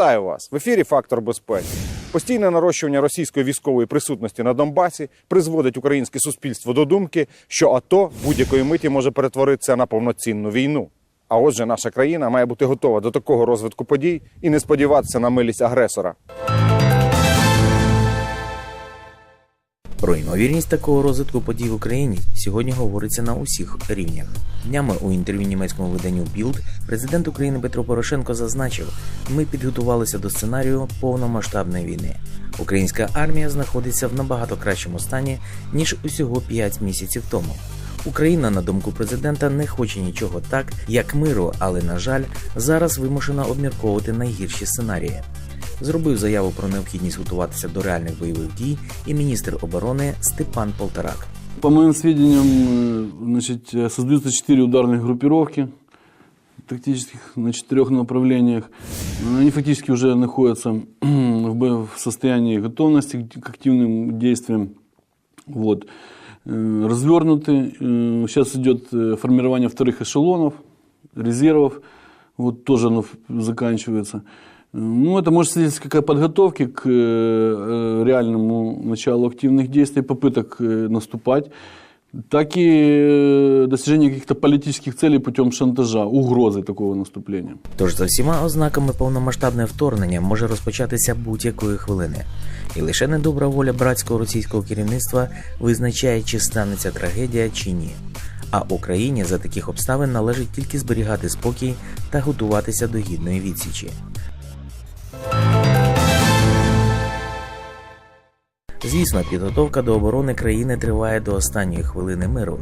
Вітаю вас в ефірі Фактор безпеки. Постійне нарощування російської військової присутності на Донбасі призводить українське суспільство до думки, що АТО будь-якої миті може перетворитися на повноцінну війну. А отже, наша країна має бути готова до такого розвитку подій і не сподіватися на милість агресора. Про ймовірність такого розвитку подій в Україні сьогодні говориться на усіх рівнях. Днями у інтерв'ю німецькому виданню Bild президент України Петро Порошенко зазначив: ми підготувалися до сценарію повномасштабної війни. Українська армія знаходиться в набагато кращому стані ніж усього 5 місяців тому. Україна, на думку президента, не хоче нічого так, як миру, але на жаль, зараз вимушена обмірковувати найгірші сценарії Зробив заяву про необхідність готуватися до реальних бойових дій і міністр оборони Степан Полторак. По моим сведениям, э, значит, э, создаются четыре ударных группировки тактических на четырех направлениях. Э, Они фактически уже находятся в бо- в состоянии готовности к к активным действиям. Вот. Э, Развернуты. Э, Сейчас идет э, формирование вторых эшелонов, резервов. Вот тоже оно в- заканчивается. Э, Ну, это может свидетельствовать как о подготовке к э, э, реальному началу активных действий, попыток э, наступать, так и э, достижение каких-то политических целей путем шантажа, угрозы такого наступления. Тож за всіма ознаками повномасштабне вторгнення може розпочатися будь-якої хвилини, і лише недобра воля братського російського керівництва визначає, чи станеться трагедія чи ні. А Україні за таких обставин належить тільки зберігати спокій та готуватися до гідної відсічі. Звісно, підготовка до оборони країни триває до останньої хвилини миру,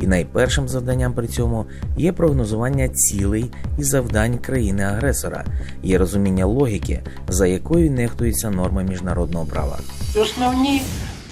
і найпершим завданням при цьому є прогнозування цілей і завдань країни-агресора, є розуміння логіки, за якою нехтуються норми міжнародного права. Основні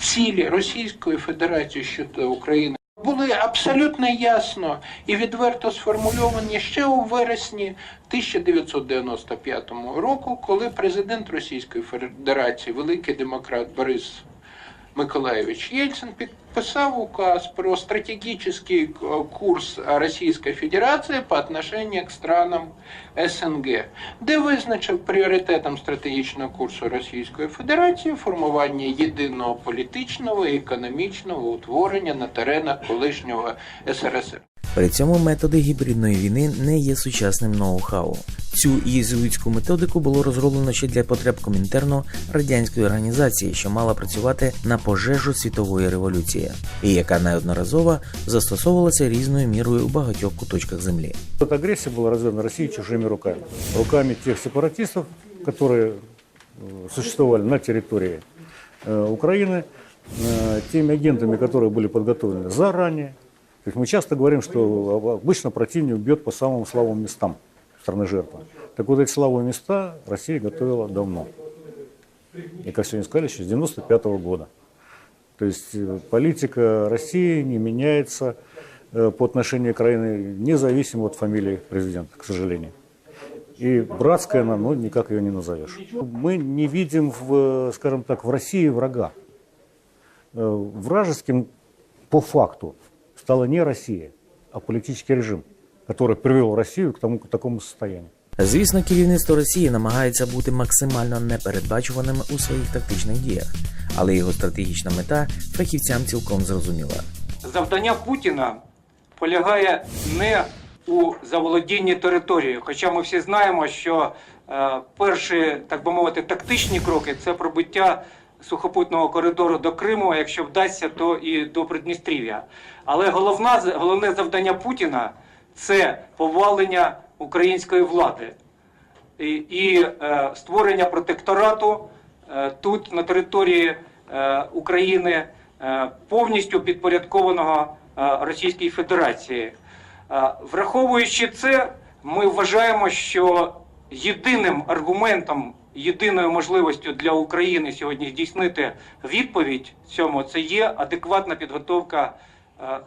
цілі Російської Федерації щодо України були абсолютно ясно і відверто сформульовані ще у вересні 1995 року, коли президент Російської Федерації, великий демократ Борис Миколаевич Ельцин підписав указ про стратегический э, курс Російської Федерації по отношению к странам СНГ, де визначив пріоритетом стратегічного курсу Російської Федерації формування єдиного політичного і економічного утворення на теренах колишнього СРСР. При цьому методи гібридної війни не є сучасним ноу-хау. Цю єзуїтську методику було розроблено ще для потреб Комінтерну радянської організації, що мала працювати на пожежу світової революції, і яка неодноразово застосовувалася різною мірою у багатьох куточках землі. Эта агрессия была развязана Россией чужими руками. Руками тех сепаратистов, которые э, существовали на территории э, Украины, э, теми агентами, которые были подготовлены заранее. То есть мы часто говорим, что обычно противник бьет по самым слабым местам страны жертвы. Так вот эти слабые места Россия готовила давно. И, как сегодня сказали, еще с 95 года. То есть э, политика России не меняется э, по отношению к Украине, независимо от фамилии президента, к сожалению. И братская она, ну, никак ее не назовешь. Мы не видим, в, скажем так, в России врага. Э, Вражеским по факту стала не Россия, а политический режим, который привел Россию к, тому, к такому состоянию. Звісно, керівництво Росії намагається бути максимально непередбачуваним у своїх тактичних діях, але його стратегічна мета фахівцям цілком зрозуміла. завдання Путіна полягає не у заволодінні територією. Хоча ми всі знаємо, що е, перші, так би мовити, тактичні кроки це пробиття сухопутного коридору до Криму, а якщо вдасться, то і до Придністрів'я. Але головна, головне завдання Путіна це повалення української влади і, і е, створення протекторату е, тут на території е, України е, повністю підпорядкованого е, Російській Федерації. Е, враховуючи це, ми вважаємо, що єдиним аргументом, єдиною можливістю для України сьогодні здійснити відповідь цьому це є адекватна підготовка е,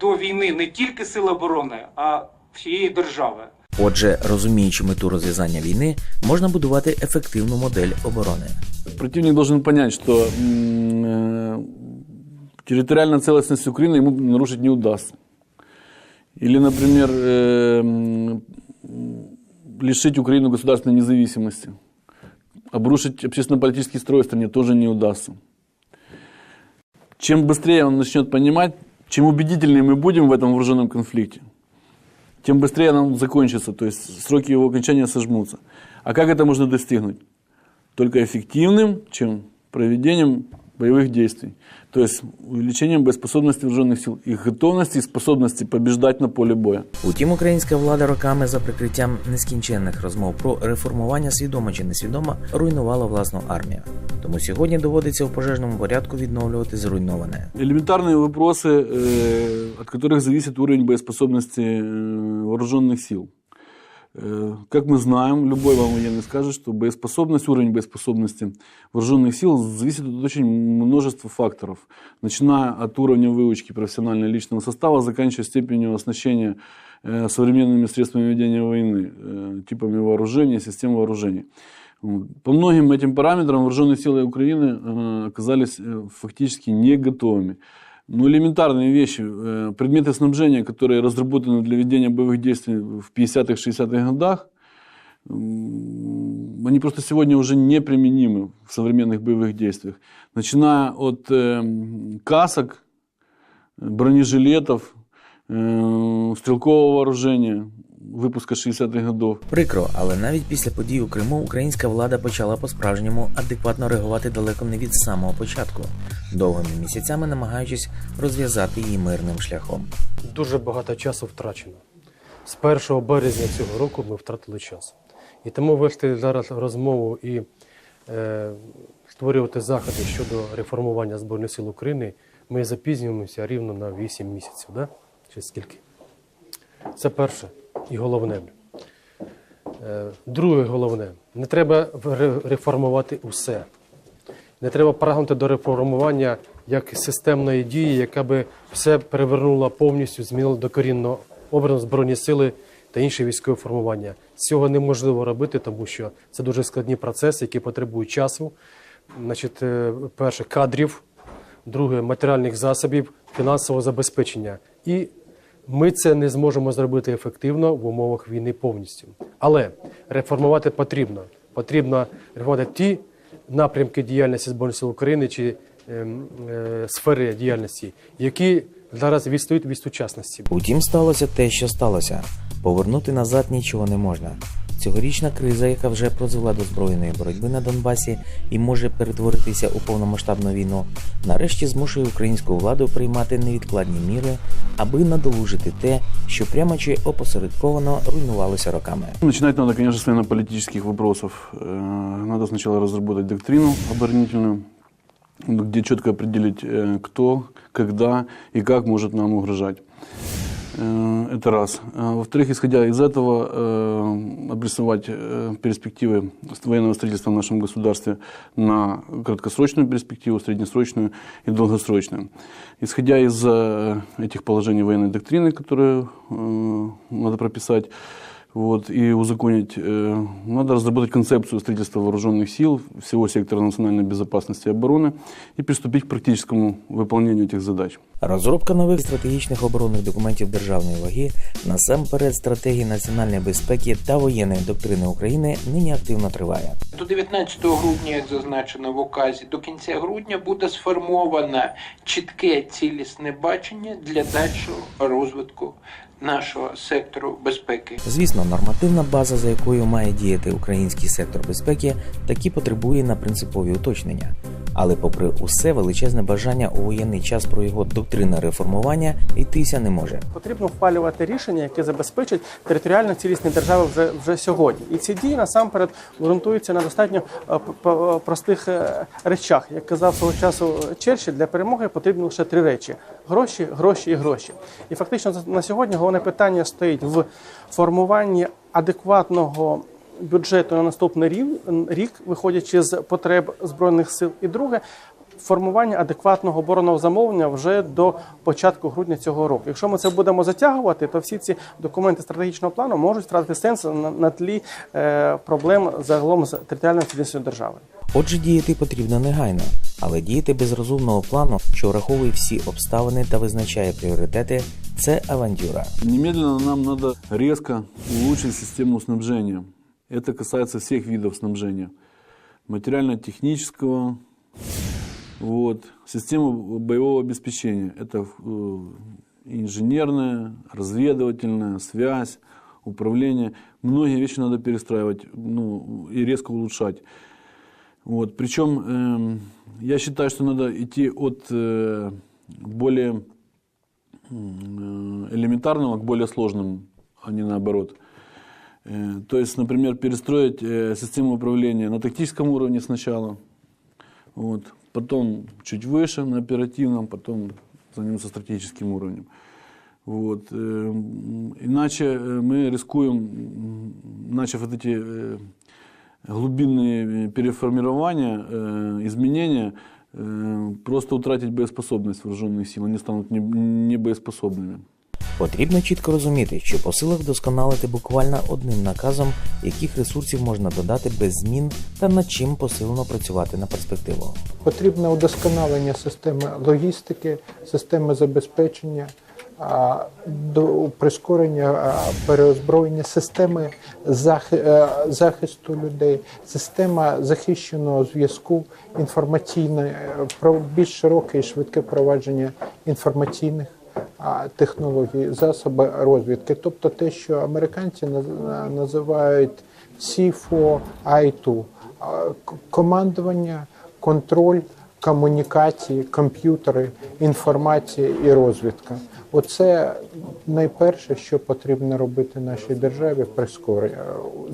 до війни не тільки сил оборони, а всієї держави. Отже, розуміючи мету розв'язання війни, можна будувати ефективну модель оборони. Противник должен понять, что м, э, территориальная целостность Украины ему нарушить не удастся. Или, например, э, м, лишить Украину государственной независимости. Обрушить общественно-политический строй в стране тоже не удастся. Чем быстрее он начнет понимать, чем убедительнее мы будем в этом вооруженном конфликте, тем быстрее он закончится, то есть сроки его окончания сожмутся. А как это можно достигнуть? Только эффективным, чем проведением боевых действий. То есть увеличением боеспособности вооруженных сил, их готовности и способности побеждать на поле боя. Утім, українська влада роками за прикриттям нескінченних розмов про реформування свідомо чи несвідомо руйнувала власну армію. Тому сьогодні доводиться у пожежному порядку відновлювати зруйноване. Элементарные вопросы, э, от которых зависит уровень боеспособности э, вооруженных сил. Э, Как мы знаем, любой вам военный скажет, что боеспособность, уровень боеспособности вооруженных сил зависит от очень множества факторов, начиная от уровня выучки профессионального личного состава, заканчивая степенью оснащения э, современными средствами ведения войны, э, типами вооружения, систем вооружений. Вот. По многим этим параметрам вооруженные силы Украины оказались фактически не готовыми. Ну, элементарные вещи. э, Предметы снабжения, которые разработаны для ведения боевых действий в 50-х, 60-х годах, они просто сегодня уже неприменимы в современных боевых действиях. Начиная от э, касок, бронежилетов, э, стрелкового вооружения выпуска 60-х годов, Прикро, але навіть після подій у Криму українська влада почала по-справжньому адекватно реагувати далеко не від самого початку, довгими місяцями намагаючись розв'язати її мирним шляхом. дуже багато часу втрачено. З 1 березня цього року ми втратили час. І тому вести зараз розмову і е, створювати заходи щодо реформування Збройних сил України ми запізнюємося рівно на 8 місяців, да? чи скільки? Це перше і головне. Е, друге головне, не треба реформувати усе. Не треба прагнути до реформування як системної дії, яка би все перевернула повністю, змінила докорінно образ збройні сили та інші військові формування. Цього неможливо робити, тому що це дуже складні процеси, які потребують часу. Значить, е, перше кадрів, друге матеріальних засобів, фінансового забезпечення. І ми це не зможемо зробити ефективно в умовах війни повністю. Але реформувати потрібно. Потрібно реформувати ті напрямки діяльності Збройних сил України чи ем, е, сфери діяльності, які зараз відстають від сучасності. Утім, сталося те, що сталося. Повернути назад нічого не можна. Цьогорічна криза, яка вже призвела до збройної боротьби на Донбасі і може перетворитися у повномасштабну війну, нарешті змушує українську владу приймати невідкладні міри, аби надолужити те, що прямо чи опосередковано руйнувалося роками. Начинать надо, конечно, с военно-политических вопросов. Э, Надо сначала разработать доктрину оборонительную, где четко определить, э, кто, когда и как может нам угрожать. Э, Это раз. А Во-вторых, исходя из этого, э, обрисовать э, перспективы военного строительства в нашем государстве на краткосрочную перспективу, среднесрочную и долгосрочную. Исходя из э, этих положений военной доктрины, которые э, надо прописать, вот, и узаконить. э, Надо разработать концепцию строительства вооруженных сил всего сектора национальной безопасности и обороны и приступить к практическому выполнению этих задач. Розробка нових стратегічних оборонних документів державної ваги, насамперед стратегії національної безпеки та воєнної доктрини України нині активно триває. До 19 грудня, як зазначено в указі, до кінця грудня буде сформовано чітке цілісне бачення для дальшого розвитку нашого сектору безпеки. Звісно, нормативна база, за якою має діяти український сектор безпеки, таки потребує на принципові уточнення. Але, попри усе, величезне бажання у воєнний час про його доктринне реформування йтися не може. Потрібно ухвалювати рішення, які забезпечать територіальну цілісність держави вже вже сьогодні. І ці дії насамперед ґрунтуються на достатньо е, п- простих е, речах. Як казав свого часу Черчилль, для перемоги потрібні лише три речі: гроші, гроші і гроші. І фактично на сьогодні головне питання стоїть в формуванні адекватного. Бюджету на наступний рік, виходячи з потреб збройних сил, і друге формування адекватного оборонного замовлення вже до початку грудня цього року. Якщо ми це будемо затягувати, то всі ці документи стратегічного плану можуть втратити сенс на, на тлі е, проблем загалом з територіальною цілісністю держави. Отже, діяти потрібно негайно, але діяти без розумного плану, що враховує всі обставини та визначає пріоритети, це авантюра. Немедленно нам надо резко улучшить систему снабжения. Это касается всех видов снабжения. Материально-технического, вот, система боевого обеспечения. Это э, инженерная, разведывательная, связь, управление. Многие вещи надо перестраивать ну, и резко улучшать. Вот. Причем эм, я считаю, что надо идти от э, более э, элементарного к более сложным, а не наоборот. Э, То есть, например, перестроить э, систему управления на тактическом уровне сначала, вот, потом чуть выше на оперативном, потом заниматься стратегическим уровнем. Вот. э, м, Иначе э, мы рискуем, м, начав вот эти э, глубинные переформирования, э, изменения, э, просто утратить боеспособность вооруженных сил. Они станут не- небоеспособными. Потрібно чітко розуміти, що по силах вдосконалити буквально одним наказом, яких ресурсів можна додати без змін та над чим посилено працювати на перспективу. Потрібне удосконалення системи логістики, системи забезпечення, прискорення переозброєння, системи е, захисту людей, система захищеного зв'язку, інформаційне, е, більш широке і швидке провадження інформаційних а, технологій, засоби розвідки. Тобто те, що американці називають C4I2 а, к- командування, контроль, комунікації, комп'ютери, інформація і розвідка. Оце найперше, що потрібно робити нашій державі при е,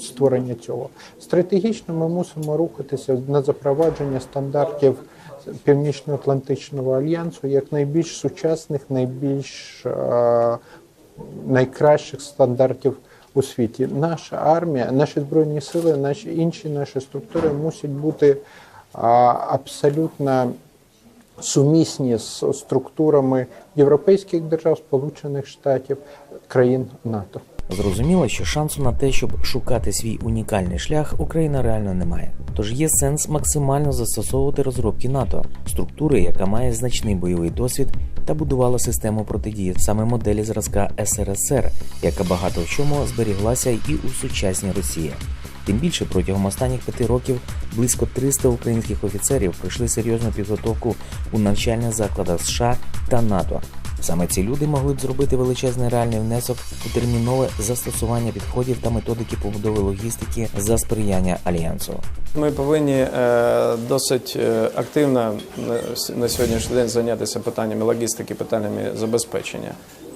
створенні цього. Стратегічно ми мусимо рухатися на запровадження стандартів Північно-Атлантичного альянсу як найбільш сучасних, найбільш е, найкращих стандартів у світі. Наша армія, наші збройні сили, наші інші наші структури мусять бути а, абсолютно сумісні з структурами європейських держав, Сполучених Штатів, країн НАТО. Зрозуміло, що шансу на те, щоб шукати свій унікальний шлях, Україна реально не має. Тож є сенс максимально застосовувати розробки НАТО, структури, яка має значний бойовий досвід та будувала систему протидії саме моделі зразка СРСР, яка багато в чому зберіглася і у сучасній Росії. Тим більше протягом останніх п'яти років близько 300 українських офіцерів пройшли серйозну підготовку у навчальних закладах США та НАТО. Саме ці люди могли б зробити величезний реальний внесок у термінове застосування підходів та методики побудови логістики за сприяння альянсу. Ми повинні е, досить е, активно на, сьогоднішній день зайнятися питаннями логістики, питаннями забезпечення.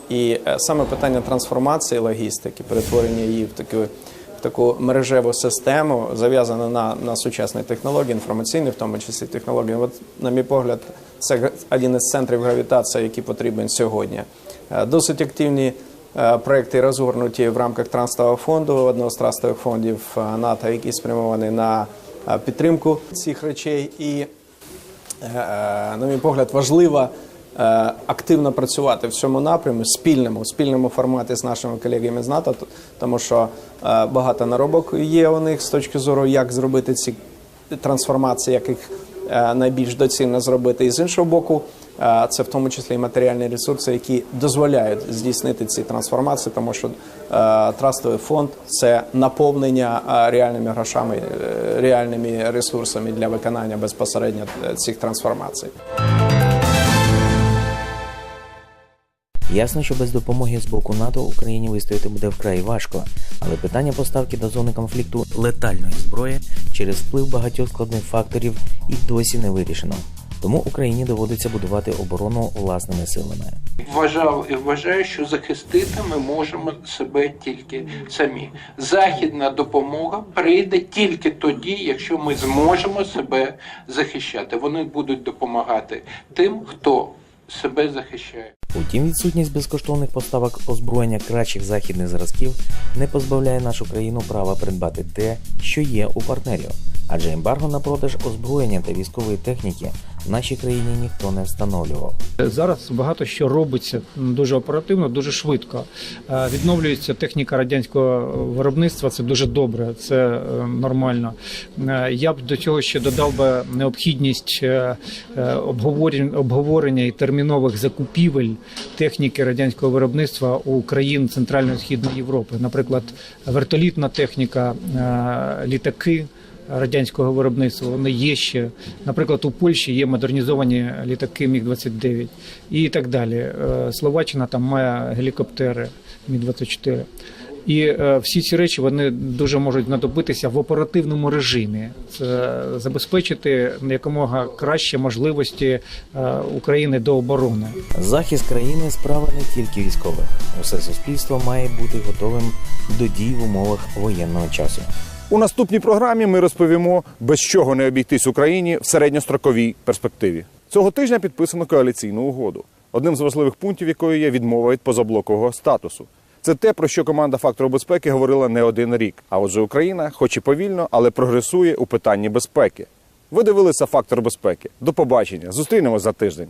І е, саме питання трансформації логістики, перетворення її в таку, в таку мережеву систему, зав'язане на, на сучасні технології, інформаційні, в тому числі технології. От, на мій погляд, це один із центрів гравітації, який потрібен сьогодні. Е, Досить активні Е, Проекти розгорнуті в рамках трастового фонду, одного з трастових фондів е, НАТО, який спрямований на підтримку цих речей. І, на мій погляд, важливо активно працювати в цьому напрямі, спільному, спільному форматі з нашими колегами з НАТО, тому що багато наробок є у них з точки зору, як зробити ці трансформації, як їх найбільш доцільно зробити. І з іншого боку, е, це в тому числі і матеріальні ресурси, які дозволяють здійснити ці трансформації, тому що е, трастовий фонд це наповнення е, реальними грошами, е, реальними ресурсами для виконання безпосередньо е, цих трансформацій. Ясно, що без допомоги з боку НАТО Україні вистояти буде вкрай важко, але питання поставки до зони конфлікту летальної зброї через вплив багатьох складних факторів і досі не вирішено. Тому Україні доводиться будувати оборону власними силами. Вважав і вважаю, що захистити ми можемо себе тільки самі. Західна допомога прийде тільки тоді, якщо ми зможемо себе захищати. Вони будуть допомагати тим, хто себе захищає. Утім, відсутність безкоштовних поставок озброєння кращих західних зразків не позбавляє нашу країну права придбати те, що є у партнерів. Адже ембарго на продаж озброєння та військової техніки в нашій країні ніхто не встановлював. Зараз багато що робиться дуже оперативно, дуже швидко. Е, Відновлюється техніка радянського виробництва. Це дуже добре, це е, нормально. Е, Я б до цього ще додав би необхідність обговорення і термінових закупівель техніки радянського виробництва у країн Центральної Східної Європи, наприклад, вертолітна техніка, літаки радянського виробництва. Вони є ще. Наприклад, у Польщі є модернізовані літаки Міг-29 і так далі. Е, Словаччина там має гелікоптери Міг-24. І е, всі ці речі вони дуже можуть знадобитися в оперативному режимі. Це забезпечити якомога краще можливості е, України до оборони. Захист країни справа не тільки військових. Усе суспільство має бути готовим до дій в умовах воєнного часу. У наступній програмі ми розповімо, без чого не обійтись Україні в середньостроковій перспективі. Цього тижня підписано коаліційну угоду, одним з важливих пунктів якої є відмова від позаблокового статусу. Це те, про що команда фактору безпеки говорила не один рік. А отже, Україна, хоч і повільно, але прогресує у питанні безпеки. Ви дивилися фактор безпеки. До побачення. Зустрінемось за тиждень.